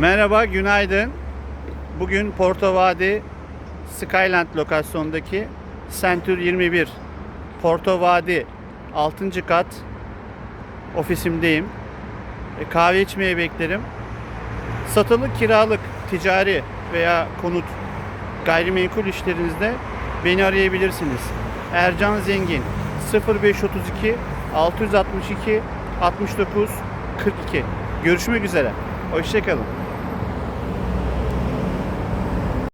Merhaba, günaydın. Bugün Porto Vadi Skyland lokasyondaki Centur 21 Porto Vadi 6. kat ofisimdeyim. E, kahve içmeye beklerim. Satılık, kiralık, ticari veya konut gayrimenkul işlerinizde beni arayabilirsiniz. Ercan Zengin 0532 662 69 42 Görüşmek üzere. Hoşçakalın.